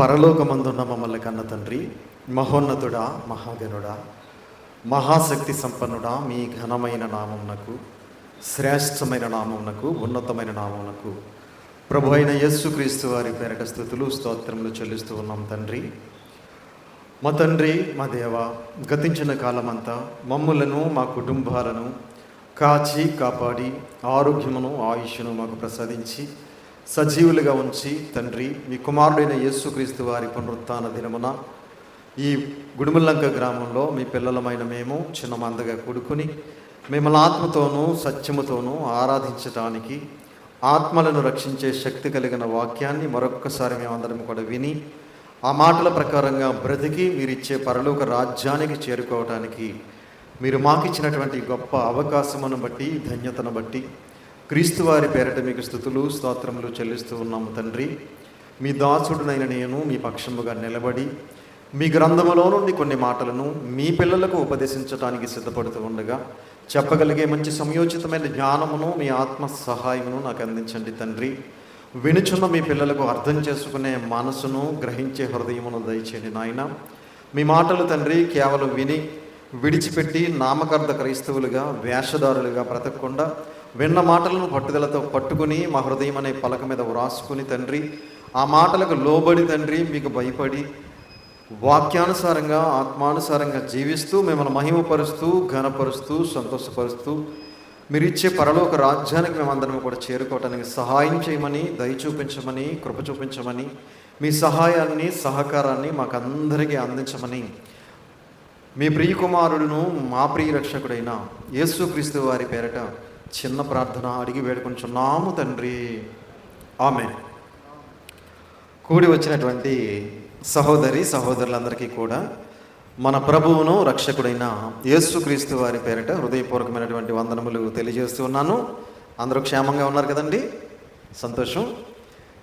పరలోకమందున్న మమ్మల్ని కన్న తండ్రి మహోన్నతుడా మహాగనుడా మహాశక్తి సంపన్నుడా మీ ఘనమైన నామమునకు శ్రేష్టమైన నామమునకు ఉన్నతమైన నామమునకు. ప్రభు అయిన యేసుక్రీస్తు వారి పేరట స్థుతులు స్తోత్రములు చెల్లిస్తూ ఉన్నాం తండ్రి. మా తండ్రి మా దేవ గతించిన కాలమంతా మమ్ములను మా కుటుంబాలను కాచి కాపాడి ఆరోగ్యమును ఆయుష్ను మాకు ప్రసాదించి సజీవులుగా ఉంచి తండ్రి మీ కుమారుడైన యేసుక్రీస్తు వారి పునరుత్థాన దినమున ఈ గుడిమల్లంక గ్రామంలో మీ పిల్లలమైన మేము చిన్న మందగా కూడుకుని మిమ్మల్ని ఆత్మతోనూ సత్యముతోనూ ఆరాధించటానికి ఆత్మలను రక్షించే శక్తి కలిగిన వాక్యాన్ని మరొక్కసారి మేమందరం కూడా విని ఆ మాటల ప్రకారంగా బ్రతికి మీరిచ్చే పరలోక రాజ్యానికి చేరుకోవటానికి మీరు మాకిచ్చినటువంటి గొప్ప అవకాశమును బట్టి ధన్యతను బట్టి క్రీస్తు వారి పేరట మీకు స్థుతులు స్తోత్రములు చెల్లిస్తూ ఉన్నాము తండ్రి. మీ దాసుడునైన నేను మీ పక్షముగా నిలబడి మీ గ్రంథములో నుండి కొన్ని మాటలను మీ పిల్లలకు ఉపదేశించడానికి సిద్ధపడుతూ ఉండగా చెప్పగలిగే మంచి సమయోచితమైన జ్ఞానమును మీ ఆత్మ సహాయమును నాకు అందించండి తండ్రి. వినుచున్న మీ పిల్లలకు అర్థం చేసుకునే మనసును గ్రహించే హృదయమును దయచేయండి నాయన. మీ మాటలు తండ్రి కేవలం విని విడిచిపెట్టి నామకర్ధ క్రైస్తవులుగా వేషధారులుగా బ్రతకకుండా విన్న మాటలను పట్టుదలతో పట్టుకుని మా హృదయం అనే పలక మీద వ్రాసుకుని తండ్రి ఆ మాటలకు లోబడి తండ్రి మీకు భయపడి వాక్యానుసారంగా ఆత్మానుసారంగా జీవిస్తూ మిమ్మల్ని మహిమపరుస్తూ ఘనపరుస్తూ సంతోషపరుస్తూ మీరు ఇచ్చే పరలోక రాజ్యానికి మేమందరం కూడా చేరుకోవటానికి సహాయం చేయమని దయ చూపించమని కృప చూపించమని మీ సహాయాన్ని సహకారాన్ని మాకందరికీ అందించమని మీ ప్రియ కుమారుడును మా ప్రియ రక్షకుడైన యేసుక్రీస్తు వారి పేరట చిన్న ప్రార్థన అడిగి వేడుకుంటున్నాము తండ్రి. ఆమె కూడి వచ్చినటువంటి సహోదరి సహోదరులందరికీ కూడా మన ప్రభువును రక్షకుడైన యేసుక్రీస్తు వారి పేరిట హృదయపూర్వకమైనటువంటి వందనములు తెలియజేస్తూ ఉన్నాను. అందరూ క్షేమంగా ఉన్నారు కదండి? సంతోషం.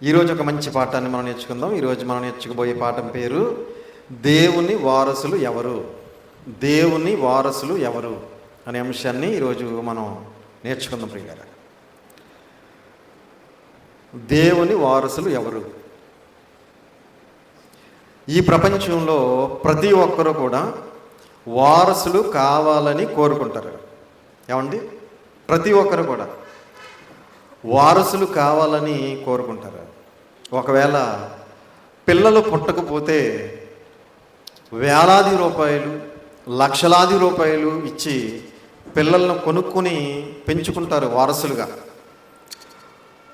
ఈరోజు ఒక మంచి పాఠాన్ని మనం నేర్చుకుందాం. ఈరోజు మనం నేర్చుకోబోయే పాఠం పేరు దేవుని వారసులు ఎవరు? దేవుని వారసులు ఎవరు? అనే అంశాన్ని ఈరోజు మనం నేర్చుకుందాం ప్రియారా దేవుని వారసులు ఎవరు? ఈ ప్రపంచంలో ప్రతి ఒక్కరూ కూడా వారసులు కావాలని కోరుకుంటారు. ఏమండి? ప్రతి ఒక్కరు కూడా వారసులు కావాలని కోరుకుంటారు. ఒకవేళ పిల్లలు పుట్టకపోతే వేలాది రూపాయలు లక్షలాది రూపాయలు ఇచ్చి పిల్లలను కొనుక్కొని పెంచుకుంటారు వారసులుగా.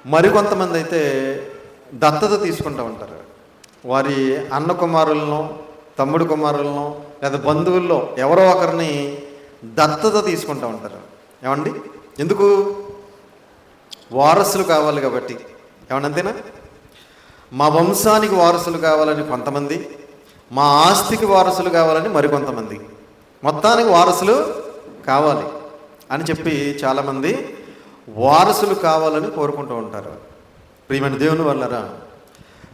మరికొంతమంది అయితే దత్తత తీసుకుంటూ ఉంటారు. వారి అన్న కుమారులను తమ్ముడు కుమారులను లేదా బంధువుల్లో ఎవరో ఒకరిని దత్తత తీసుకుంటూ ఉంటారు. ఏమండి? ఎందుకు? వారసులు కావాలి కాబట్టి. ఏమన్నా అంతేనా? మా వంశానికి వారసులు కావాలని కొంతమంది మా ఆస్తికి వారసులు కావాలని మరికొంతమంది. మొత్తానికి వారసులు కావాలి అని చెప్పి చాలామంది వారసులు కావాలని కోరుకుంటూ ఉంటారు. ప్రియమైన దేవుని వల్లరా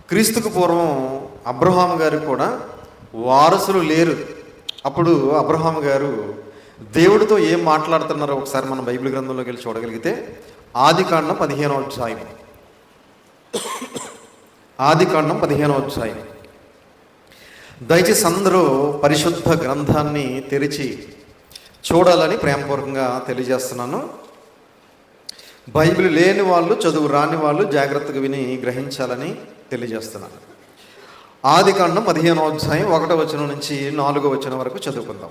క్రీస్తుకు పూర్వం అబ్రహాం గారు కూడా వారసులు లేరు. అప్పుడు అబ్రహాం గారు దేవుడితో ఏం మాట్లాడుతున్నారో ఒకసారి మనం బైబిల్ గ్రంథంలోకి వెళ్ళి చూడగలిగితే ఆది కాండం పదిహేనో అధ్యాయం. ఆది కాండం పదిహేనో అధ్యాయం. దయచేసి అందరూ పరిశుద్ధ గ్రంథాన్ని తెరిచి చూడాలని ప్రేమపూర్వకంగా తెలియజేస్తున్నాను. బైబిల్ లేని వాళ్ళు చదువు రాని వాళ్ళు జాగ్రత్తగా విని గ్రహించాలని తెలియజేస్తున్నాను. ఆది కాండం పదిహేనో అధ్యాయం ఒకటో వచనం నుంచి నాలుగో వచనం వరకు చదువుకుందాం.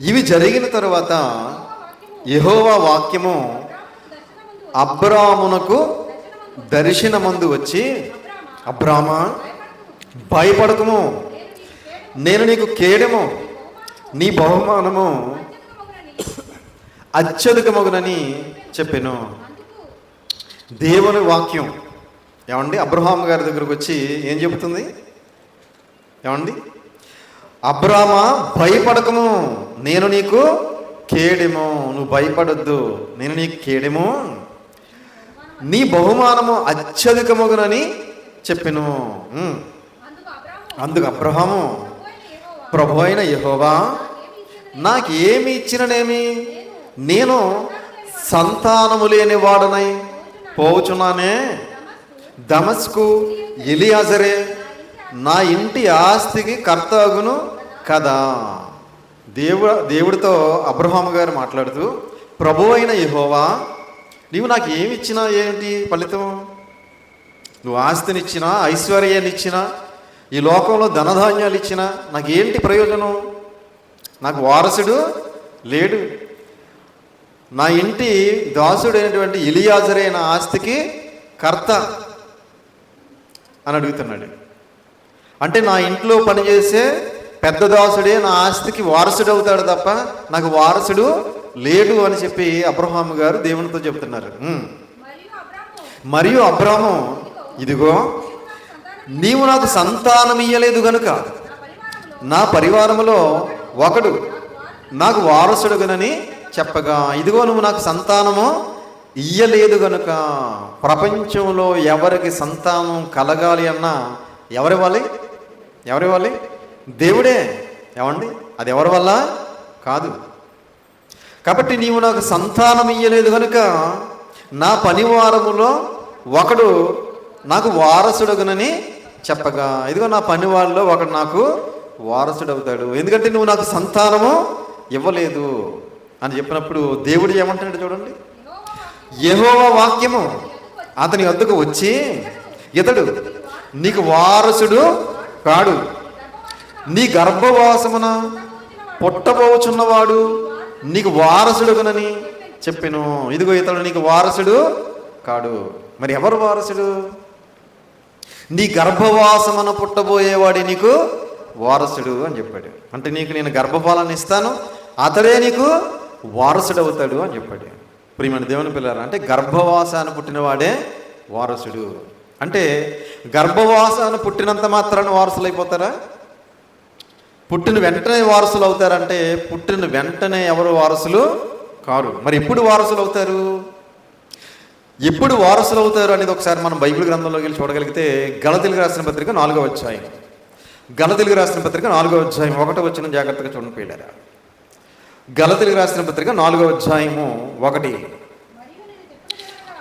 ఇవి జరిగిన తర్వాత యహోవా వాక్యము అబ్రామునకు దర్శనమందు వచ్చి అబ్రామా భయపడకము. నేను నీకు కేడము. నీ బహుమానము అత్యధికమగునని చెప్పాను. దేవుని వాక్యం. ఏమండి? అబ్రహాం గారి దగ్గరకు వచ్చి ఏం చెబుతుంది? ఏమండి? అబ్రహమ భయపడకము. నేను నీకు కేడెము. నువ్వు భయపడొద్దు. నేను నీకు కేడెము. నీ బహుమానము అత్యధికమగునని చెప్పాను. అందుకు అబ్రహాము ప్రభు అయిన యహోవా నాకేమి ఇచ్చిననేమి? నేను సంతానము లేని వాడనై పోవుచున్నానే. దమస్కు ఎలియాజరే నా ఇంటి ఆస్తికి కర్తగును కదా. దేవుడు దేవుడితో అబ్రహాము గారు మాట్లాడుతూ ప్రభు అయిన యహోవా నీవు నాకు ఏమి ఇచ్చినా ఏంటి ఫలితం? నువ్వు ఆస్తినిచ్చినా ఐశ్వర్యాన్ని ఇచ్చినా ఈ లోకంలో ధనధాన్యాలు ఇచ్చినా నాకు ఏంటి ప్రయోజనం? నాకు వారసుడు లేడు. నా ఇంటి దాసుడైనటువంటి ఇలియాజరే నా ఆస్తికి కర్త అని అడుగుతున్నాడు. అంటే నా ఇంట్లో పనిచేసే పెద్ద దాసుడే నా ఆస్తికి వారసుడు అవుతాడు తప్ప నాకు వారసుడు లేడు అని చెప్పి అబ్రహాం గారు దేవునితో చెప్తున్నారు. మరియు అబ్రాము ఇదిగో నీవు నాకు సంతానం ఇయ్యలేదు గనుక నా పరివారంలో పరివారములో ఒకడు నాకు వారసుడుగనని చెప్పగా ఇదిగో నువ్వు నాకు సంతానము ఇయ్యలేదు గనుక ప్రపంచంలో ఎవరికి సంతానం కలగాలి అన్నా ఎవరివ్వాలి ఎవరివ్వాలి దేవుడే. ఏమండి? అది ఎవరి వల్ల? కాదు. కాబట్టి నీవు నాకు సంతానం ఇయ్యలేదు కనుక నా పనివారములో ఒకడు నాకు వారసుడగునని చెప్పగా. ఇదిగో నా పని వాళ్ళలో ఒకడు నాకు వారసుడవుతాడు. ఎందుకంటే నువ్వు నాకు సంతానము ఇవ్వలేదు అని చెప్పినప్పుడు దేవుడు ఏమంటున్నాడు చూడండి? యెహోవా వాక్యము. అతని వద్దకు వచ్చి ఇతడు నీకు వారసుడు కాడు. నీ గర్భవాసమున పుట్టబోచున్నవాడు నీకు వారసుడుగునని చెప్పాను. ఇదిగో ఇతడు నీకు వారసుడు కాడు. మరి ఎవరు వారసుడు? నీ గర్భవాసమున పుట్టబోయేవాడి నీకు వారసుడు అని చెప్పాడు. అంటే నీకు నేను గర్భఫలాన్ని ఇస్తాను అతడే నీకు వారసుడు అవుతాడు అని చెప్పాడు. ప్రియమైన దేవుని పిల్లలు అంటే గర్భవాసాన పుట్టినవాడే వారసుడు. అంటే గర్భవాసాన పుట్టినంత మాత్రాన వారసులు అయిపోతారా? పుట్టిన వెంటనే వారసులు అవుతారంటే పుట్టిన వెంటనే ఎవరు వారసులు కారు. మరి ఎప్పుడు వారసులు అవుతారు? ఎప్పుడు వారసులు అవుతారు అనేది ఒకసారి మనం బైబిల్ గ్రంథంలోకి వెళ్ళి చూడగలిగితే గలతెలుగు రాసిన పత్రిక నాలుగో అధ్యాయం. గలతెలుగు రాసిన పత్రిక నాలుగో అధ్యాయం. ఒకటో వచ్చిన జాగ్రత్తగా చూడండి పిల్లరా. గలతెలుగు రాసిన పత్రిక నాలుగో అధ్యాయము ఒకటి.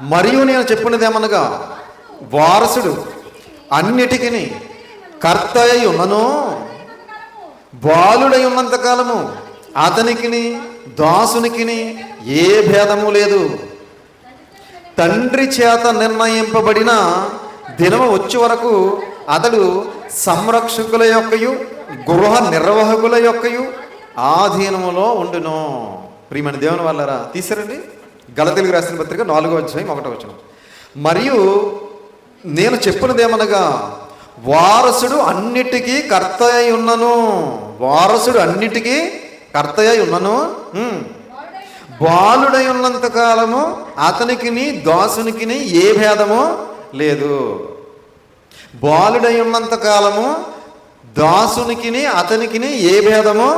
మరియు నేను చెప్పినదేమనగా వారసుడు అన్నిటికీ కర్త అయి ఉన్నను. బాలుడై ఉన్నంతకాలము అతనికిని దాసునికిని ఏ భేదము లేదు. తండ్రి చేత నిర్ణయింపబడిన దినం వచ్చే వరకు అతడు సంరక్షకుల యొక్కయు గృహ నిర్వాహకుల యొక్కయు ఆధీనములో ఉండును. ప్రియమైన దేవుని వల్లరా తీసారండి. గలతెలుగు రాసిన పత్రిక నాలుగో అధ్యాయం ఒకటో వచ్చిన మరియు నేను చెప్పినదేమనగా వారసుడు అన్నిటికీ కర్త అయి ఉన్నను. వారసుడు అన్నిటికీ కర్త అయి ఉన్నను. బాలుడై ఉన్నంత కాలము అతనికిని దాసునికిని ఏ భేదము లేదు. బాలుడై ఉన్నంత కాలము దాసునికిని అతనికిని ఏ భేదము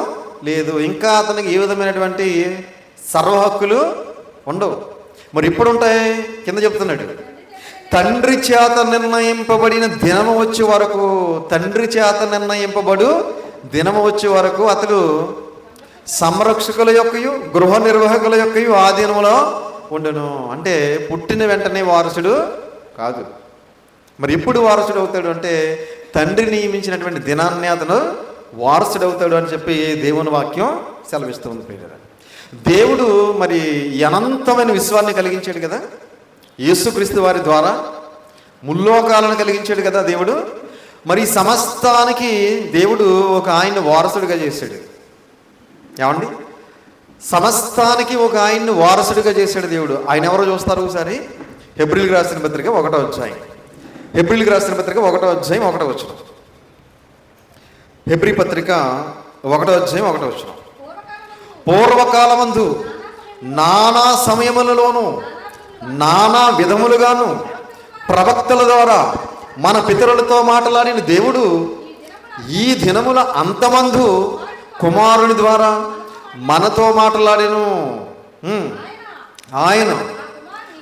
లేదు. ఇంకా అతనికి ఏ విధమైనటువంటి సర్వ హక్కులు ఉండవు. మరి ఇప్పుడు ఉంటాయి కింద చెప్తున్నాడు. తండ్రి చేత నిర్ణయింపబడిన దినము వచ్చే వరకు తండ్రి చేత నిర్ణయింపబడు దినము వచ్చే వరకు అతడు సంరక్షకుల యొక్కయు గృహ నిర్వాహకుల యొక్కయు ఆధీనంలో ఉండును. అంటే పుట్టిన వెంటనే వారసుడు కాదు. మరి ఎప్పుడు వారసుడు అవుతాడు అంటే తండ్రి నియమించినటువంటి దినాన్ని అతను వారసుడు అవుతాడు అని చెప్పి దేవుని వాక్యం సెలవిస్తుంది ప్రియులారా. దేవుడు మరి అనంతమైన విశ్వాన్ని కలిగించాడు కదా. యేసుక్రీస్తు వారి ద్వారా ముల్లోకాలను కలిగించాడు కదా దేవుడు. మరి సమస్తానికి దేవుడు ఒక ఆయన వారసుడిగా చేశాడు. ఏమండి? సమస్తానికి ఒక ఆయన్ని వారసుడిగా చేశాడు దేవుడు. ఆయన ఎవరో చూస్తారు ఒకసారి? హెబ్రిల్కి రాసిన పత్రిక ఒకటో అధ్యాయం. హెబ్రిల్కి రాసిన పత్రిక ఒకటో అధ్యాయం ఒకటో వచ్చిన హెబ్రి పత్రిక ఒకటో అధ్యాయం ఒకటో వచ్చిన పూర్వకాలమందు నానా సమయములలోనూ నానా విధములుగాను ప్రవక్తల ద్వారా మన పితరులతో మాట్లాడిన దేవుడు ఈ దినముల అంతమందు కుమారుని ద్వారా మనతో మాట్లాడాను. ఆయన.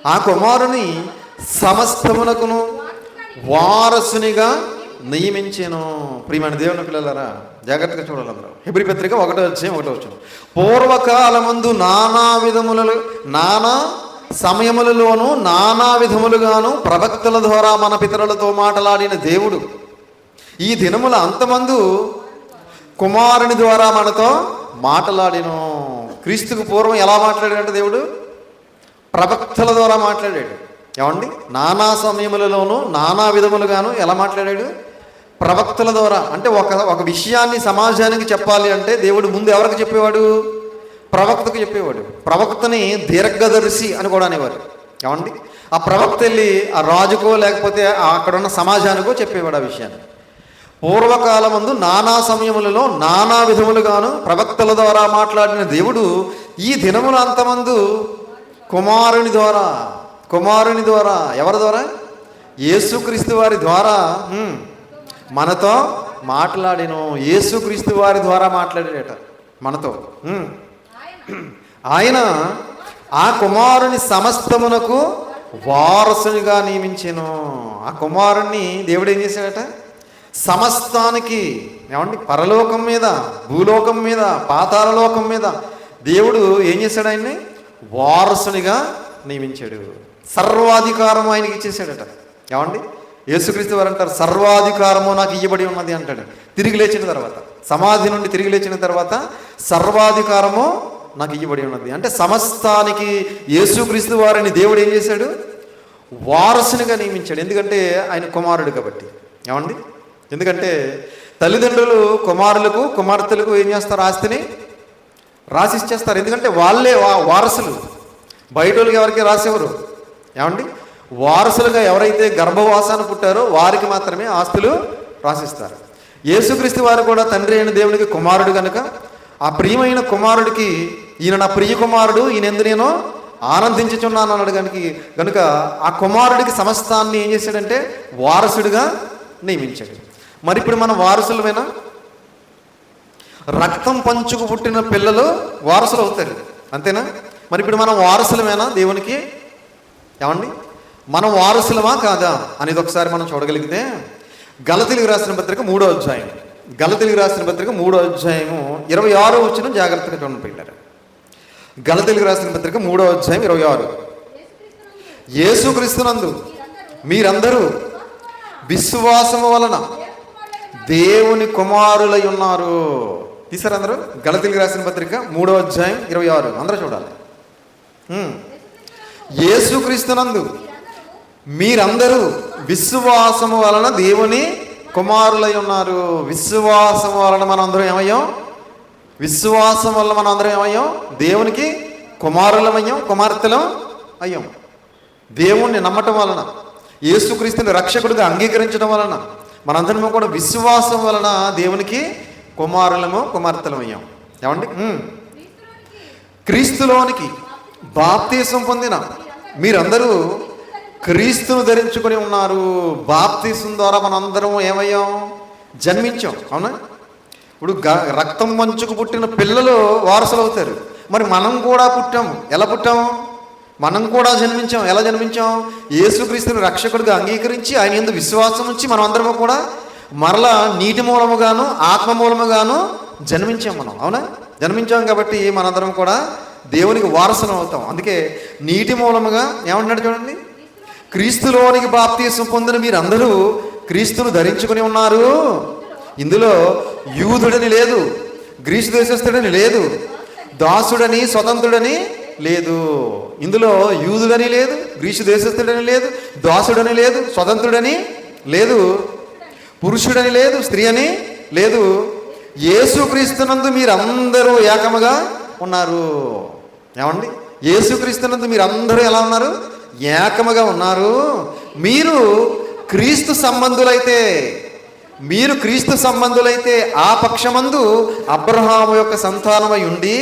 ఆ కుమారుని సమస్తమునకును వారసునిగా నియమించాను. ప్రియమైన దేవుని పిల్లలారా జాగ్రత్తగా చూడాలందరూ హిబ్రి పత్రిక ఒకటో వచ్చాయి ఒకటో వచ్చిన పూర్వకాలమందు నానా విధములలో నానా సమయములలోనూ నానా విధములుగాను ప్రవక్తల ద్వారా మన పితరులతో మాట్లాడిన దేవుడు. ఈ దినముల అంతమందు కుమారుని ద్వారా మనతో మాట్లాడిను. క్రీస్తుకు పూర్వం ఎలా మాట్లాడాడంటే దేవుడు? ప్రవక్తల ద్వారా మాట్లాడాడు. ఏమండి? నానా సమయములలోనూ నానా విధములుగాను ఎలా మాట్లాడాడు? ప్రవక్తల ద్వారా. అంటే ఒక ఒక విషయాన్ని సమాజానికి చెప్పాలి అంటే దేవుడు ముందు ఎవరికి చెప్పేవాడు? ప్రవక్తకు చెప్పేవాడు. ప్రవక్తని దీర్ఘదర్శి అని కూడా అనేవారు. ఏమండి? ఆ ప్రవక్త వెళ్ళి ఆ రాజుకో లేకపోతే అక్కడున్న సమాజానికో చెప్పేవాడు ఆ విషయాన్ని. పూర్వకాలమందు నానా సమయములలో నానా విధములుగాను ప్రవక్తల ద్వారా మాట్లాడిన దేవుడు ఈ దినముల అంతమందు కుమారుని ద్వారా కుమారుని ద్వారా ఎవరి ద్వారా? యేసుక్రీస్తు వారి ద్వారా మనతో మాట్లాడిను. యేసుక్రీస్తు వారి ద్వారా మాట్లాడేట మనతో ఆయన ఆ కుమారుని సమస్తమునకు వారసునిగా నియమించాను. ఆ కుమారుణ్ణి దేవుడు ఏం చేశాడట? సమస్తానికి ఏమండి పరలోకం మీద భూలోకం మీద పాతాళలోకం మీద దేవుడు ఏం చేశాడు ఆయన్ని? వారసునిగా నియమించాడు. సర్వాధికారం ఆయనకి ఇచ్చేసాడట ఏమండి? యేసుక్రీస్తు వారు అంటారు సర్వాధికారము నాకు ఇయ్యబడి ఉన్నది అంటాడు. తిరిగి లేచిన తర్వాత సమాధి నుండి తిరిగి లేచిన తర్వాత సర్వాధికారము నాకు ఇయ్యబడి ఉన్నది. అంటే సమస్తానికి యేసుక్రీస్తు వారిని దేవుడు ఏం చేశాడు? వారసునిగా నియమించాడు. ఎందుకంటే ఆయన కుమారుడు కాబట్టి. ఏమండి? ఎందుకంటే తల్లిదండ్రులు కుమారులకు కుమార్తెలకు ఏం చేస్తారు ఆస్తిని? రాసి ఇచ్చేస్తారు ఎందుకంటే వాళ్ళే వా- వారసులు. బయట వాళ్ళకి ఎవరికి రాసేవారు ఏమండి? వారసులుగా ఎవరైతే గర్భవాసాన్ని పుట్టారో వారికి మాత్రమే ఆస్తులు రాసిస్తారు. యేసుక్రీస్తు వారు కూడా తండ్రి అయిన దేవునికి కుమారుడు కనుక ఆ ప్రియమైన కుమారుడికి ఈయన నా ప్రియ కుమారుడు ఈయన ఎందు నేను ఆనందించుచున్నాను అన్నాడు కనుక కనుక ఆ కుమారుడికి సమస్తాన్ని ఏం చేశాడంటే వారసుడిగా నియమించాడు. మరి ఇప్పుడు మనం వారసులమేనా? రక్తం పంచుకు పుట్టిన పిల్లలు వారసులు అవుతారు. అంతేనా? మరి ఇప్పుడు మనం వారసులమేనా దేవునికి? ఏమండి? మనం వారసులమా కాదా? అనేది ఒకసారి మనం చూడగలిగితే గలతెలుగు రాసిన పత్రిక మూడో అధ్యాయం. గలతెలుగు రాసిన పత్రిక మూడో అధ్యాయము ఇరవై ఆరో వచ్చిన జాగ్రత్తగా చూడండి పెట్టారు గలతెలుగు రాసిన పత్రిక మూడో అధ్యాయం ఇరవై ఆరు. యేసుక్రీస్తునందు మీరందరూ విశ్వాసము వలన దేవుని కుమారులై ఉన్నారు. తీసారు అందరూ? గలతీలకు రాసిన పత్రిక మూడో అధ్యాయం ఇరవై ఆరు. అందరూ చూడాలి. హ్మ్. యేసుక్రీస్తునందు మీరందరూ విశ్వాసము వలన దేవుని కుమారులై ఉన్నారు. విశ్వాసం వలన మనం అందరం ఏమయ్యాం? విశ్వాసం వల్ల మనం అందరం ఏమయ్యాం? దేవునికి కుమారులమయ్యాం కుమార్తెలం అయ్యాం. దేవుణ్ణి నమ్మటం వలన యేసుక్రీస్తుని రక్షకుడిగా అంగీకరించడం వలన మనందరము కూడా విశ్వాసం వలన దేవునికి కుమారులము కుమార్తెలమయ్యాం. ఏమండి? క్రీస్తులోనికి బాప్తీసం పొందిన మీరందరూ క్రీస్తును ధరించుకొని ఉన్నారు. బాప్తీసం ద్వారా మనందరం ఏమయ్యాం? జన్మించాం. అవునా? ఇప్పుడు గ- రక్తం మంచుకు పుట్టిన పిల్లలు వారసులు అవుతారు మరి మనం కూడా పుట్టాము. ఎలా పుట్టాము? మనం కూడా జన్మించాం. ఎలా జన్మించాం? యేసుక్రీస్తుని రక్షకుడిగా అంగీకరించి ఆయన ఎందు విశ్వాసం ఉంచి మనం అందరము కూడా మరలా నీటి మూలముగాను ఆత్మ మూలముగాను జన్మించాం మనం. అవునా? జన్మించాం కాబట్టి మనందరం కూడా దేవునికి వారసులం అవుతాం. అందుకే నీటి మూలముగా ఏమంటున్నాడు చూడండి? క్రీస్తులోనికి బాప్తీసం పొందిన మీరందరూ క్రీస్తును ధరించుకుని ఉన్నారు. ఇందులో యూదుడని లేదు గ్రీసు దేశస్థుడని లేదు దాసుడని స్వతంత్రుడని లేదు. ఇందులో యూదుడని లేదు గ్రీసు దేశస్థుడని లేదు దాసుడని లేదు స్వతంత్రుడని లేదు పురుషుడని లేదు స్త్రీ అని లేదు. యేసుక్రీస్తునందు మీరందరూ ఏకముగా ఉన్నారు. ఏమండి? యేసుక్రీస్తునందు మీరందరూ ఎలా ఉన్నారు? ఏకముగా ఉన్నారు. మీరు క్రీస్తు సంబంధులైతే మీరు క్రీస్తు సంబంధులైతే ఆ పక్షమందు అబ్రహాము యొక్క సంతానమై ఉండి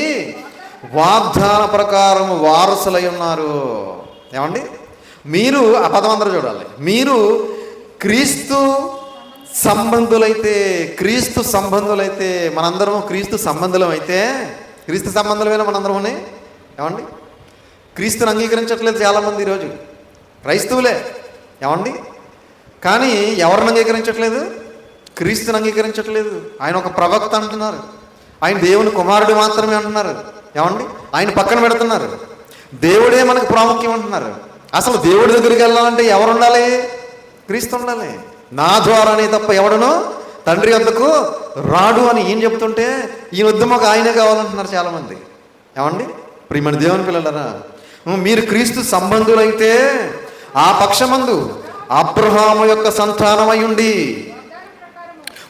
వాగ్దాన ప్రకారం వారసులై ఉన్నారు. ఏమండి? మీరు ఆ పదం అందరూ చూడాలి. మీరు క్రీస్తు సంబంధులైతే క్రీస్తు సంబంధులైతే మనందరం క్రీస్తు సంబంధులం అయితే క్రీస్తు సంబంధులమైన మనందరం ఏమండి? క్రీస్తుని అంగీకరించట్లేదు చాలామంది ఈరోజు. క్రైస్తవులే. ఏమండి? కానీ ఎవరిని అంగీకరించట్లేదు? క్రీస్తుని అంగీకరించట్లేదు. ఆయన ఒక ప్రవక్త అంటున్నారు. ఆయన దేవుని కుమారుడు మాత్రమే అంటున్నారు. ఏమండి? ఆయన పక్కన పెడుతున్నారు. దేవుడే మనకు ప్రాముఖ్యం అంటున్నారు. అసలు దేవుడి దగ్గరికి వెళ్ళాలంటే ఎవరు ఉండాలి క్రీస్తు ఉండాలి. నా ద్వారానే తప్ప ఎవడను తండ్రి అందుకు రాడు అని ఏం చెప్తుంటే ఈయన వద్దు మాకు ఆయనే కావాలంటున్నారు చాలామంది. ఏమండి? ప్రియమణ దేవుని పిల్లలరా మీరు క్రీస్తు సంబంధులైతే ఆ పక్షమందు అబ్రహాము యొక్క సంతానమై ఉండి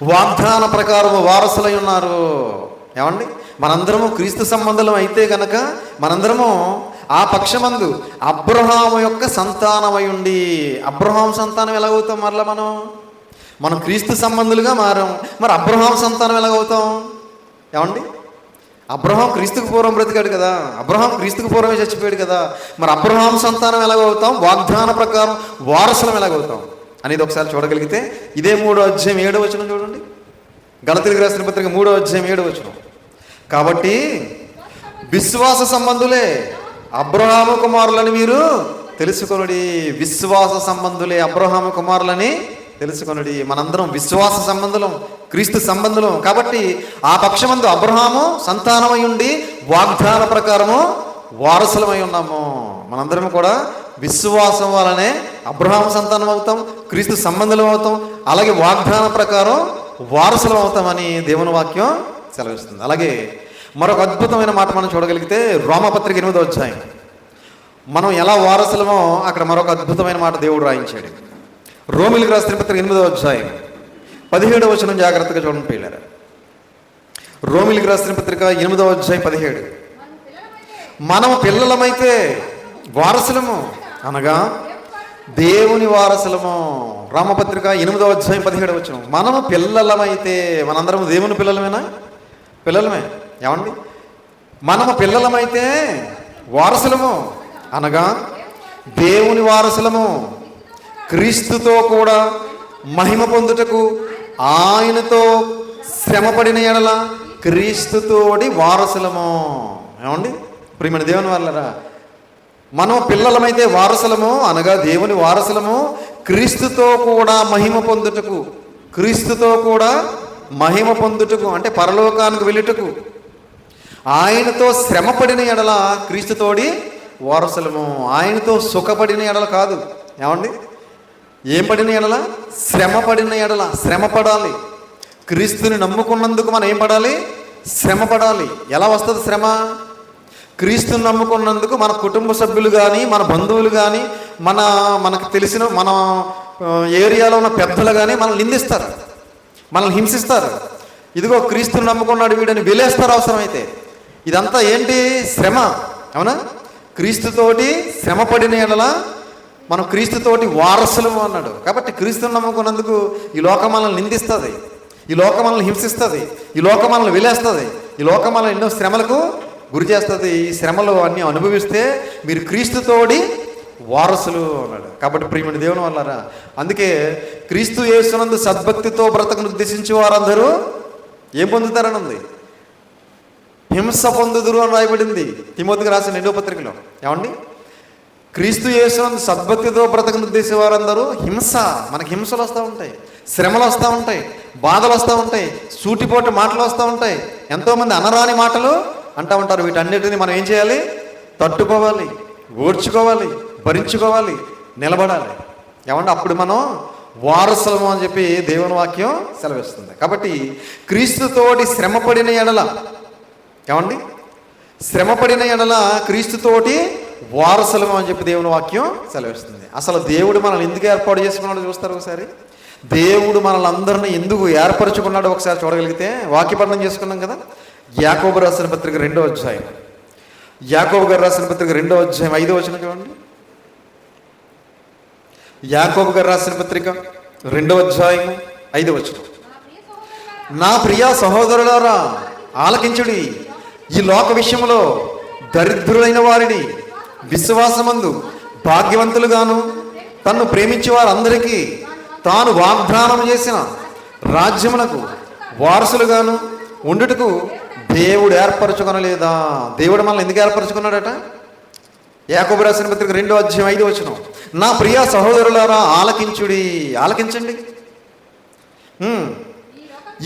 వాగ్దాన ప్రకారం వారసులై ఉన్నారు. ఏమండి? మనందరము క్రీస్తు సంబంధం అయితే గనక మనందరము ఆ పక్షమందు అబ్రహాము యొక్క సంతానమై ఉండి అబ్రహాం సంతానం ఎలాగవుతాం మరలా మనం? మనం క్రీస్తు సంబంధులుగా మారాం. మరి అబ్రహాం సంతానం ఎలాగవుతాం? ఏమండి? అబ్రహాం క్రీస్తుకు పూర్వం బ్రతికాడు కదా. అబ్రహాం క్రీస్తుకు పూర్వమే చచ్చిపోయాడు కదా. మరి అబ్రహాం సంతానం ఎలాగవుతాం? వాగ్దాన ప్రకారం వారసులం ఎలాగవుతాం? అనేది ఒకసారి చూడగలిగితే ఇదే మూడో అధ్యాయం ఏడో వచనం చూడండి. గణతిరిగి రాసిన పత్రిక మూడో అధ్యాయం ఏడో వచనం. కాబట్టి విశ్వాస సంబంధులే. అబ్రహాము కుమారులని మీరు తెలుసుకొనుడి. విశ్వాస సంబంధులే అబ్రహాము కుమారులని తెలుసుకొనుడి. మనందరం విశ్వాస సంబంధులం క్రీస్తు సంబంధులం. కాబట్టి ఆ పక్షమందు అబ్రహాము సంతానమై ఉండి వాగ్దాన ప్రకారము వారసులమై ఉన్నాము. మనందరం కూడా విశ్వాసం వలనే అబ్రహాం సంతానం అవుతాం క్రీస్తు సంబంధులం అవుతాం అలాగే వాగ్దాన ప్రకారం వారసులం అవుతామని దేవుని వాక్యం సెలవిస్తుంది. అలాగే మరొక అద్భుతమైన మాట మనం చూడగలిగితే రోమపత్రిక ఎనిమిదో అధ్యాయం. మనం ఎలా వారసులమో అక్కడ మరొక అద్భుతమైన మాట దేవుడు రాయించాడు. రోమిలికి రాసిన పత్రిక ఎనిమిదో అధ్యాయం. పదిహేడవ వచనం జాగ్రత్తగా చూడండి పిల్లలు రోమిలికి రాసిన పత్రిక ఎనిమిదవ అధ్యాయం పదిహేడు. మనం పిల్లలమైతే మనము పిల్లలమైతే వారసులము అనగా దేవుని వారసులము. రామపత్రిక ఎనిమిదవ అధ్యాయం పదిహేడు వచ్చిన మనము పిల్లలమైతే మనందరం దేవుని పిల్లలమేనా? పిల్లలమే. ఏమండి? మనము పిల్లలమైతే వారసులము. అనగా దేవుని వారసులము. క్రీస్తుతో కూడా మహిమ పొందుటకు ఆయనతో శ్రమపడిన ఎడల క్రీస్తుతోడి వారసులము. ఏమండి? ప్రియమైన దేవుని వాళ్ళరా మనం పిల్లలమైతే వారసులము అనగా దేవుని వారసులము క్రీస్తుతో కూడా మహిమ పొందుటకు క్రీస్తుతో కూడా మహిమ పొందుటకు అంటే పరలోకానికి వెళ్ళుటకు. ఆయనతో శ్రమపడిన ఎడల క్రీస్తుతోడి వారసులము. ఆయనతో సుఖపడిన ఎడల కాదు. ఏమండి? ఏం పడిన ఎడల? శ్రమ పడిన ఎడల. శ్రమ పడాలి క్రీస్తుని నమ్ముకున్నందుకు మనం ఏం పడాలి? శ్రమ పడాలి ఎలా వస్తుంది శ్రమ? క్రీస్తుని నమ్ముకున్నందుకు మన కుటుంబ సభ్యులు కానీ మన బంధువులు కానీ మన మనకు తెలిసిన మన ఏరియాలో ఉన్న పెద్దలు కానీ మనల్ని నిందిస్తారు. మనల్ని హింసిస్తారు. ఇదిగో క్రీస్తుని నమ్ముకున్నాడు వీడని విలేస్తారు అవసరమైతే. ఇదంతా ఏంటి శ్రమ? అవునా? క్రీస్తుతోటి శ్రమ పడిన ఎడల మనం క్రీస్తుతోటి వారసులము అన్నాడు. కాబట్టి క్రీస్తుని నమ్ముకున్నందుకు ఈ లోకం మనల్ని నిందిస్తుంది. ఈ లోకం మనల్ని హింసిస్తుంది. ఈ లోకం మనల్ని విలేస్తుంది. ఈ లోకం మనల్ని ఎన్నో శ్రమలకు గురి చేస్తుంది. ఈ శ్రమలు అన్నీ అనుభవిస్తే మీరు క్రీస్తుతోడి వారసులు అన్నాడు. కాబట్టి ప్రియమైన దేవుని వల్లరా అందుకే క్రీస్తు యేసునందు సద్భక్తితో బ్రతకను ఉద్దేశించి వారందరూ ఏం పొందుతారని ఉంది హింస పొందుదురు అని రాయబడింది. తిమోతికి రాసిన రెండో పత్రికలో. ఏమండి? క్రీస్తు యేసునందు సద్భక్తితో బ్రతకను ఉద్దేశించే వారందరూ హింస మనకి హింసలు వస్తూ ఉంటాయి శ్రమలు వస్తూ ఉంటాయి బాధలు వస్తూ ఉంటాయి సూటిపోటు మాటలు వస్తూ ఉంటాయి ఎంతోమంది అనరాని మాటలు అంటూ ఉంటారు. వీటన్నిటిని మనం ఏం చేయాలి? తట్టుకోవాలి ఓర్చుకోవాలి భరించుకోవాలి నిలబడాలి. ఏమంటే అప్పుడు మనం వారసులము అని చెప్పి దేవుని వాక్యం సెలవిస్తుంది. కాబట్టి క్రీస్తుతోటి శ్రమపడిన ఎడల ఏమండి? శ్రమపడిన ఎడల క్రీస్తుతోటి వారసులము అని చెప్పి దేవుని వాక్యం సెలవిస్తుంది. అసలు దేవుడు మనల్ని ఎందుకు ఏర్పాటు చేసుకున్నాడో చూస్తారు ఒకసారి? దేవుడు మనల్ని ఎందుకు ఏర్పరచుకున్నాడో ఒకసారి చూడగలిగితే వాక్యపఠనం చేసుకున్నాం కదా? యాకోబు రాసిన పత్రిక రెండో అధ్యాయం. యాకోబు గారు రాసిన పత్రిక రెండో అధ్యాయం ఐదో వచ్చిన చూడండి. యాకోబు గారు రాసిన పత్రిక రెండవ అధ్యాయం ఐదవ వచనం. నా ప్రియ సహోదరులారా, ఆలకించుడి. ఈ లోక విషయంలో దరిద్రులైన వారిని విశ్వాసమందు భాగ్యవంతులుగాను తన్ను ప్రేమించే వారందరికీ తాను వాగ్దానం చేసిన రాజ్యమునకు వారసులుగాను ఉండుటకు దేవుడు ఏర్పరచుకొనలేదా? దేవుడు మనల్ని ఎందుకు ఏర్పరచుకున్నాడట? యాకోబు రాసిన పత్రిక రెండో అధ్యాయం ఐదు వచనం. నా ప్రియ సహోదరులారా ఆలకించుడి ఆలకించండి.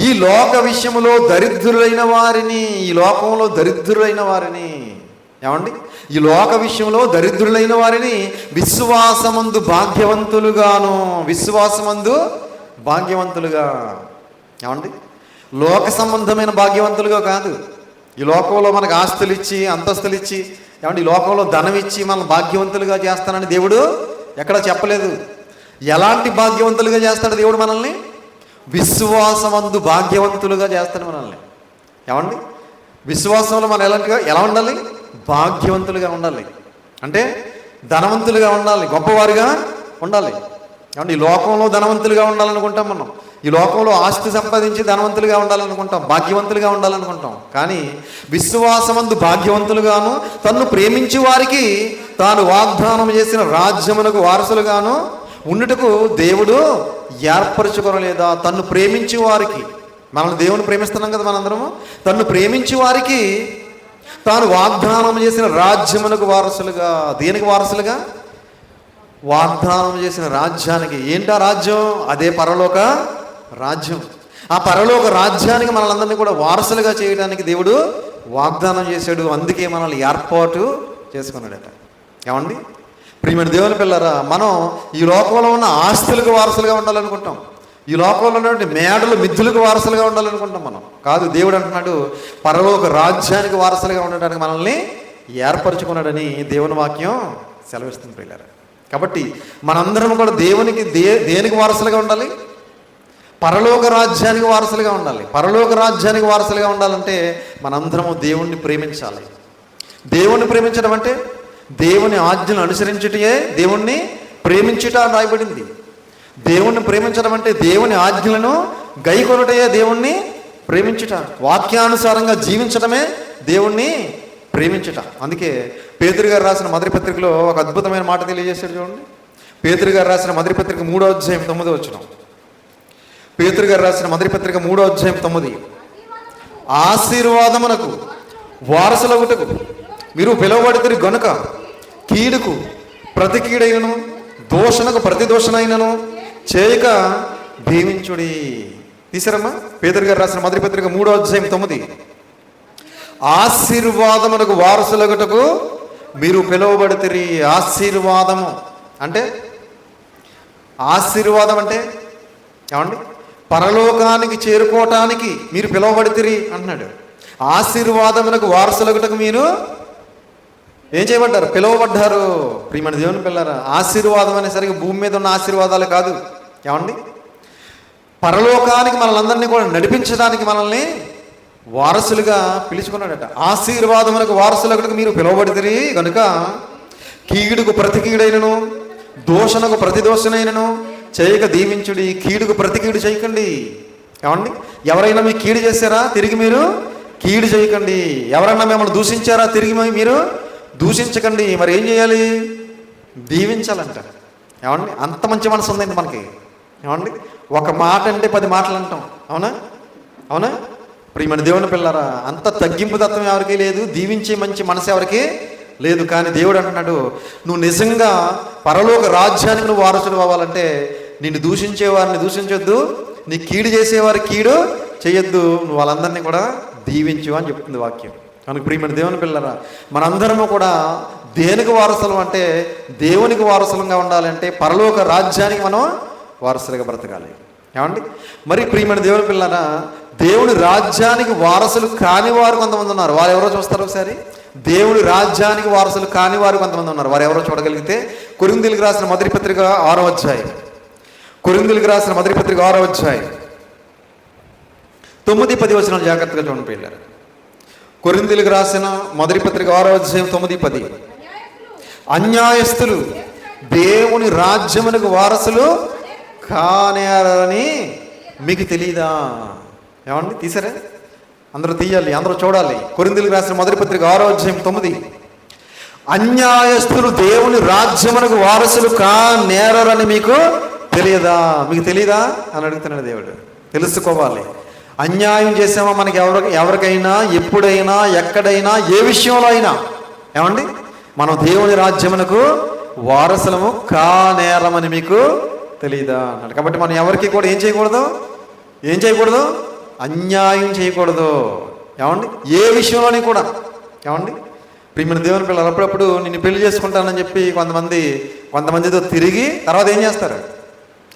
ఈ లోక విషయంలో దరిద్రులైన వారిని ఈ లోకంలో దరిద్రులైన వారిని ఏమండి? ఈ లోక విషయంలో దరిద్రులైన వారిని విశ్వాసమందు భాగ్యవంతులుగాను విశ్వాసమందు భాగ్యవంతులుగా ఏమండి? లోక సంబంధమైన భాగ్యవంతులుగా కాదు. ఈ లోకంలో మనకు ఆస్తులు ఇచ్చి అంతస్తులు ఇచ్చి ఏమండి? ఈ లోకంలో ధనం ఇచ్చి మనల్ని భాగ్యవంతులుగా చేస్తానని దేవుడు ఎక్కడ చెప్పలేదు. ఎలాంటి భాగ్యవంతులుగా చేస్తాడు దేవుడు మనల్ని? విశ్వాసమందు భాగ్యవంతులుగా చేస్తాడు మనల్ని. ఏమండి? విశ్వాసంలో మనం ఎలాంటిగా ఎలా ఉండాలి? భాగ్యవంతులుగా ఉండాలి. అంటే ధనవంతులుగా ఉండాలి గొప్పవారిగా ఉండాలి. ఏమండి? ఈ లోకంలో ధనవంతులుగా ఉండాలనుకుంటాం మనం. ఈ లోకంలో ఆస్తి సంపాదించి ధనవంతులుగా ఉండాలనుకుంటాం భాగ్యవంతులుగా ఉండాలనుకుంటాం. కానీ విశ్వాసమందు భాగ్యవంతులుగాను తన్ను ప్రేమించి వారికి తాను వాగ్దానం చేసిన రాజ్యమునకు వారసులుగాను ఉండుటకు దేవుడు ఏర్పరచుకోరలేదా తన్ను ప్రేమించి వారికి. మనల్ని దేవుని ప్రేమిస్తున్నాం కదా మనందరము? తన్ను ప్రేమించి వారికి తాను వాగ్దానం చేసిన రాజ్యమునకు వారసులుగా. దేనికి వారసులుగా? వాగ్దానం చేసిన రాజ్యానికి. ఏంటా రాజ్యం? అదే పరలోక రాజ్యం. ఆ పరలోక రాజ్యానికి మనల్ని కూడా వారసులుగా చేయడానికి దేవుడు వాగ్దానం చేశాడు. అందుకే మనల్ని ఏర్పాటు చేసుకున్నాడట. ఏమండి? ప్రియమైన దేవుని పిల్లరా మనం ఈ లోకంలో ఉన్న ఆస్తులకు వారసులుగా ఉండాలనుకుంటాం. ఈ లోకంలో ఉన్నటువంటి మేడలు మిద్దులకు వారసులుగా ఉండాలనుకుంటాం మనం. కాదు దేవుడు అంటున్నాడు పరలోక రాజ్యానికి వారసులుగా ఉండడానికి మనల్ని ఏర్పరచుకున్నాడని దేవుని వాక్యం సెలవిస్తుంది పిల్లరా కాబట్టి మనందరం కూడా దేవునికి దే దేనికి వారసులుగా ఉండాలి? పరలోక రాజ్యానికి వారసులుగా ఉండాలి. పరలోక రాజ్యానికి వారసులుగా ఉండాలంటే మనందరము దేవుణ్ణి ప్రేమించాలి. దేవుణ్ణి ప్రేమించడం అంటే దేవుని ఆజ్ఞను అనుసరించుటయే దేవుణ్ణి ప్రేమించుట అని రాయబడింది. దేవుణ్ణి ప్రేమించడం అంటే దేవుని ఆజ్ఞలను గైకొనుటయే దేవుణ్ణి ప్రేమించుట. వాక్యానుసారంగా జీవించడమే దేవుణ్ణి ప్రేమించుట. అందుకే పేదరి గారు రాసిన మొదటి పత్రికలో ఒక అద్భుతమైన మాట తెలియజేశాడు చూడండి. పేదరి గారు రాసిన మొదటి పత్రిక మూడో అధ్యాయం తొమ్మిదో వచ్చినాం పేతురు గారు రాసిన మొదటి పత్రిక మూడో అధ్యాయం తొమ్మిది. ఆశీర్వాదమునకు వారసులగుటకు మీరు పిలువబడితే గనుక కీడుకు ప్రతి కీడైనను దోషణకు ప్రతి దోషణైనను చేయక దీవించుడి. తీసారమ్మా. పేదరు గారు రాసిన మొదటి పత్రిక మూడో అధ్యాయం తొమ్మిది. ఆశీర్వాదమునకు వారసులగుటకు మీరు పిలువబడితే ఆశీర్వాదము. అంటే ఆశీర్వాదం అంటే ఏమండి? పరలోకానికి చేరుకోవటానికి మీరు పిలువబడితిరి అంటున్నాడు. ఆశీర్వాదమునకు వారసులగుటకు మీరు ఏం చేయబడ్డారు? పిలువబడ్డారు. ప్రియమైన దేవుని పిల్లరా ఆశీర్వాదం అనేసరికి భూమి మీద ఉన్న ఆశీర్వాదాలు కాదు. ఏమండి? పరలోకానికి మనల్ని కూడా నడిపించడానికి మనల్ని వారసులుగా పిలుచుకున్నాడట. ఆశీర్వాదమునకు వారసులకు మీరు పిలువబడితిరి కనుక కీడుకు ప్రతి కీడైనను దోషణకు ప్రతి దోషనైనను చేయక దీవించుడి కీడుకు ప్రతి కీడు చేయకండి. ఏమండి? ఎవరైనా మీకు కీడు చేశారా? తిరిగి మీరు కీడు చేయకండి. ఎవరైనా మిమ్మల్ని దూషించారా? తిరిగి మీరు దూషించకండి. మరి ఏం చేయాలి? దీవించాలంట. ఏమండి? అంత మంచి మనసు ఉందండి మనకి. ఏమండి? ఒక మాట అంటే పది మాటలు అంటాం. అవునా? అవునా? ప్రియమైన దేవుని పిల్లరా అంత తగ్గింపు తత్వం ఎవరికీ లేదు. దీవించే మంచి మనసు ఎవరికి లేదు. కానీ దేవుడు అంటున్నాడు నువ్వు నిజంగా పరలోక రాజ్యానికి నువ్వు వారసుడు అవ్వాలంటే నిన్ను దూషించే వారిని దూషించొద్దు నీ కీడు చేసేవారి కీడు చేయొద్దు నువ్వు వాళ్ళందరినీ కూడా దీవించు అని చెప్తుంది వాక్యం. మనకు ప్రియమైన దేవుని పిల్లరా మనందరము కూడా దేనికి వారసులం అంటే దేవునికి వారసులంగా ఉండాలంటే పరలోక రాజ్యానికి మనం వారసులుగా బ్రతకాలి. ఏమండి? మరి ప్రియమైన దేవుని పిల్లరా దేవుని రాజ్యానికి వారసులు కాని వారు కొంతమంది ఉన్నారు. వారు ఎవరో చూస్తారు ఒకసారి? దేవుని రాజ్యానికి వారసులు కాని వారు కొంతమంది ఉన్నారు. వారు ఎవరో చూడగలిగితే కొరిందులకు రాసిన మొదటి పత్రిక ఆరో అధ్యాయం. కొరిందులకు రాసిన మొదటి పత్రిక ఆరో అధ్యాయం. తొమ్మిది పది వచనాలు జాగ్రత్తగా చూడండి పిల్లలు. కొరిందులకు రాసిన మొదటి పత్రిక ఆరో అధ్యాయం తొమ్మిది పది. అన్యాయస్తులు దేవుని రాజ్యమునకు వారసులు కానేరని మీకు తెలియదా ఏమండి? తీసారా? అందరూ తీయాలి అందరూ చూడాలి. కొరిందులకు రాసిన మొదటి పత్రిక ఆరో అధ్యాయం తొమ్మిది. అన్యాయస్తులు దేవుని రాజ్యమునకు వారసులు కా నేరని మీకు తెలియదా? మీకు తెలియదా అని అడుగుతున్నాడు దేవుడు. తెలుసుకోవాలి. అన్యాయం చేసామో మనకి ఎవరి ఎవరికైనా ఎప్పుడైనా ఎక్కడైనా ఏ విషయంలో అయినా? ఏమండి? మనం దేవుని రాజ్యమునకు వారసులము కా నేరమని మీకు తెలియదా అన్నాడు. కాబట్టి మనం ఎవరికి కూడా ఏం చేయకూడదు? ఏం చేయకూడదు? అన్యాయం చేయకూడదు. ఏమండి? ఏ విషయంలోని కూడా? ఏమండి? ప్రియమైన దేవుని పిల్లలు అప్పుడప్పుడు నిన్ను పెళ్ళి చేసుకుంటానని చెప్పి కొంతమంది కొంతమందితో తిరిగి తర్వాత ఏం చేస్తారు?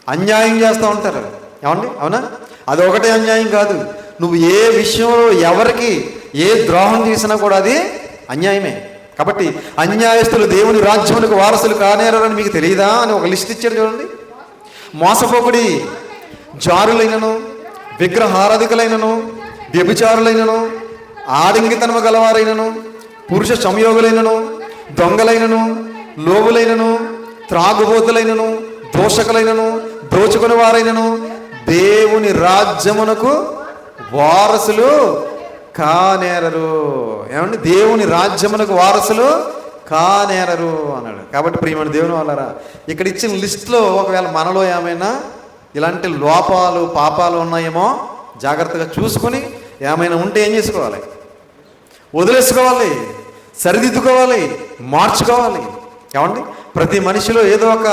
అన్యాయం చేస్తూ ఉంటారు. ఏమండి? అవునా? అది ఒకటే అన్యాయం కాదు. నువ్వు ఏ విషయంలో ఎవరికి ఏ ద్రోహం చేసినా కూడా అది అన్యాయమే. కాబట్టి అన్యాయస్తులు దేవుని రాజ్యములకు వారసులు కానేరని మీకు తెలియదా అని ఒక లిస్ట్ ఇచ్చారు చూడండి. మోసపోకుడి జారులైనను విగ్రహారాధికులైనను వ్యభిచారులైనను ఆడంగితనము గలవారైనను పురుష సంయోగులైనను దొంగలైనను లోబులైనను త్రాగుబోతులైనను దోషకులైనను దోచుకుని వారైనను దేవుని రాజ్యమునకు వారసులు కానేరరు. ఏమండి? దేవుని రాజ్యమునకు వారసులు కానేరరు అన్నాడు. కాబట్టి ప్రియమైన దేవుని వాళ్ళరా ఇక్కడ ఇచ్చిన లిస్ట్లో ఒకవేళ మనలో ఏమైనా ఇలాంటి లోపాలు పాపాలు ఉన్నాయేమో జాగ్రత్తగా చూసుకొని ఏమైనా ఉంటే ఏం చేసుకోవాలి? వదిలేసుకోవాలి సరిదిద్దుకోవాలి మార్చుకోవాలి. ఏమండి? ప్రతి మనిషిలో ఏదో ఒక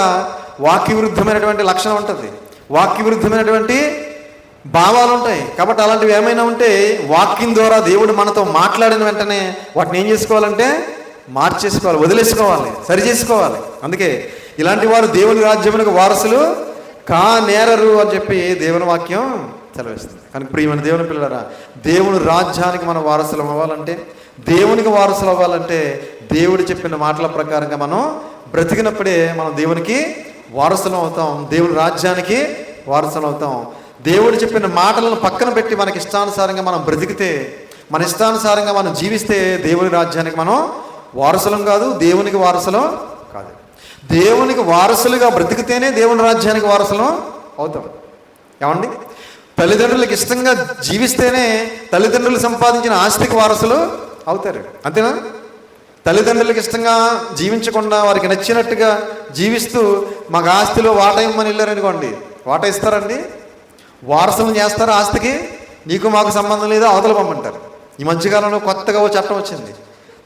వాక్య విరుద్ధమైనటువంటి లక్షణం ఉంటుంది. వాక్యవిరుద్ధమైనటువంటి భావాలు ఉంటాయి కాబట్టి అలాంటివి ఏమైనా ఉంటే వాక్యం ద్వారా దేవుడు మనతో మాట్లాడిన వెంటనే వాటిని ఏం చేసుకోవాలంటే మార్చేసుకోవాలి వదిలేసుకోవాలి సరి చేసుకోవాలి అందుకే ఇలాంటి వారు దేవుని రాజ్యములకు వారసులు కానేరరు అని చెప్పి దేవుని వాక్యం సెలవిస్తుంది. కానీ ప్రియమైన దేవుని పిల్లరా దేవుని రాజ్యానికి మనం వారసులం అవ్వాలంటే దేవునికి వారసులు అవ్వాలంటే దేవుడు చెప్పిన మాటల ప్రకారంగా మనం బ్రతికినప్పుడే మనం దేవునికి వారసులం అవుతాం. దేవుని రాజ్యానికి వారసులం అవుతాం. దేవుడు చెప్పిన మాటలను పక్కన పెట్టి మనకి ఇష్టానుసారంగా మనం బ్రతికితే మన ఇష్టానుసారంగా మనం జీవిస్తే దేవుని రాజ్యానికి మనం వారసులం కాదు దేవునికి వారసులం కాదు. దేవునికి వారసులుగా బ్రతికితేనే దేవుని రాజ్యానికి వారసులం అవుతాం. ఏమండి? తల్లిదండ్రులకు ఇష్టంగా జీవిస్తేనే తల్లిదండ్రులు సంపాదించిన ఆస్తికి వారసులు అవుతారు. అంతేనా? తల్లిదండ్రులకు ఇష్టంగా జీవించకుండా వారికి నచ్చినట్టుగా జీవిస్తూ మాకు ఆస్తిలో వాటా ఇమ్మని వెళ్ళారనుకోండి వాటా ఇస్తారండి? వారసులు చేస్తారు ఆస్తికి? నీకు మాకు సంబంధం లేదు అవతల పంపంటారు. ఈ మధ్యకాలంలో కొత్తగా ఓ చట్టం వచ్చింది.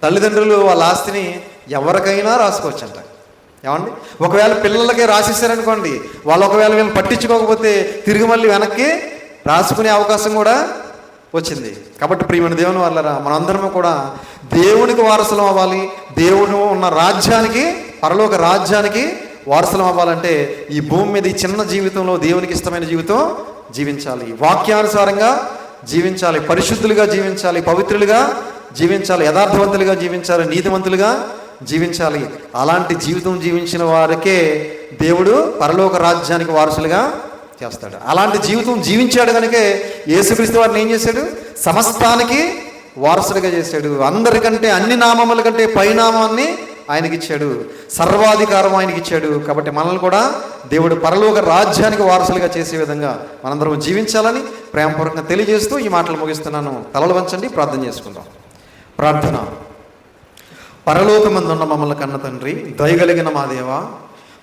తల్లిదండ్రులు వాళ్ళ ఆస్తిని ఎవరికైనా రాసుకోవచ్చంట. ఏమండి? ఒకవేళ పిల్లలకే రాసిస్తారనుకోండి వాళ్ళు ఒకవేళ వీళ్ళని పట్టించుకోకపోతే తిరిగి మళ్ళీ వెనక్కి రాసుకునే అవకాశం కూడా వచ్చింది. కాబట్టి ప్రియమైన దేవుని వాళ్ళరా మనందరం కూడా దేవునికి వారసులం అవ్వాలి దేవుడు ఉన్న రాజ్యానికి పరలోక రాజ్యానికి వారసులం అవ్వాలంటే ఈ భూమి మీద ఈ చిన్న జీవితంలో దేవునికి ఇష్టమైన జీవితం జీవించాలి. వాక్యానుసారంగా జీవించాలి పరిశుద్ధులుగా జీవించాలి పవిత్రులుగా జీవించాలి యథార్థవంతులుగా జీవించాలి నీతివంతులుగా జీవించాలి. అలాంటి జీవితం జీవించిన వారికే దేవుడు పరలోక రాజ్యానికి వారసులుగా చేస్తాడు. అలాంటి జీవితం జీవించాడు కనుకే యేసుక్రీస్తు వారిని ఏం చేశాడు? సమస్తానికి వారసుడిగా చేశాడు. అందరికంటే అన్ని నామముల కంటే పైనామాన్ని ఆయనకి ఇచ్చాడు సర్వాధికారం ఆయనకి ఇచ్చాడు కాబట్టి మనల్ని కూడా దేవుడు పరలోక రాజ్యానికి వారసులుగా చేసే విధంగా మనందరం జీవించాలని ప్రేమపూర్వకంగా తెలియజేస్తూ ఈ మాటలు ముగిస్తున్నాను. తలలు వంచండి ప్రార్థన చేసుకుందాం. ప్రార్థన. పరలోకమందున్న మమ్మల్ని కన్న తండ్రి దయగలిగిన మా దేవా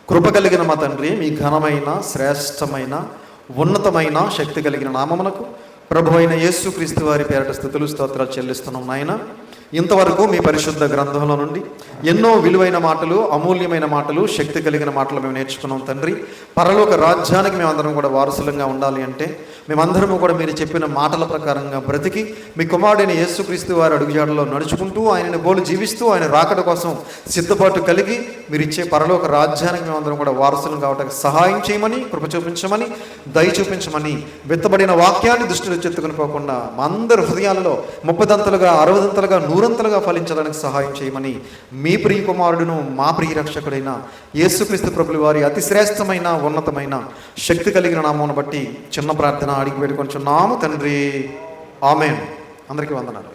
కృప కలిగిన మా తండ్రి మీ ఘనమైన శ్రేష్టమైన ఉన్నతమైన శక్తి కలిగిన నామమునకు ప్రభు అయిన యేసుక్రీస్తు వారి పేరట స్థుతులు స్తోత్రాలు చెల్లిస్తున్నాం నాయన. ఇంతవరకు మీ పరిశుద్ధ గ్రంథంలో నుండి ఎన్నో విలువైన మాటలు అమూల్యమైన మాటలు శక్తి కలిగిన మాటలు మేము నేర్చుకున్నాం తండ్రి. పరలోక రాజ్యానికి మేమందరం కూడా వారసులంగా ఉండాలి అంటే మేమందరము కూడా మీరు చెప్పిన మాటల ప్రకారంగా బ్రతికి మీ కుమారుడైన యేసుక్రీస్తు వారి అడుగుజాడలో నడుచుకుంటూ ఆయనను బోలు జీవిస్తూ ఆయన రాకడ కోసం సిద్ధపాటు కలిగి మీరు ఇచ్చే పరలోక రాజ్యానికి మేమందరం కూడా వారసులం కావడానికి సహాయం చేయమని కృప చూపించమని దయ చూపించమని విత్తబడిన వాక్యాన్ని దృష్టిలో చెత్తుకుని పోకుండా మా అందరి హృదయాల్లో ముప్పదంతలుగా అరవదంతలుగా నూరంతలుగా ఫలించడానికి సహాయం చేయమని మీ ప్రియ కుమారుడును మా ప్రియ రక్షకుడైన యేసుక్రీస్తు ప్రభులు వారి అతి శ్రేష్టమైన ఉన్నతమైన శక్తి కలిగిన నామమును బట్టి చిన్న ప్రార్థన అడిగి పెట్టుకొని చున్నాము తండ్రి. ఆమె అందరికీ వందనాలు.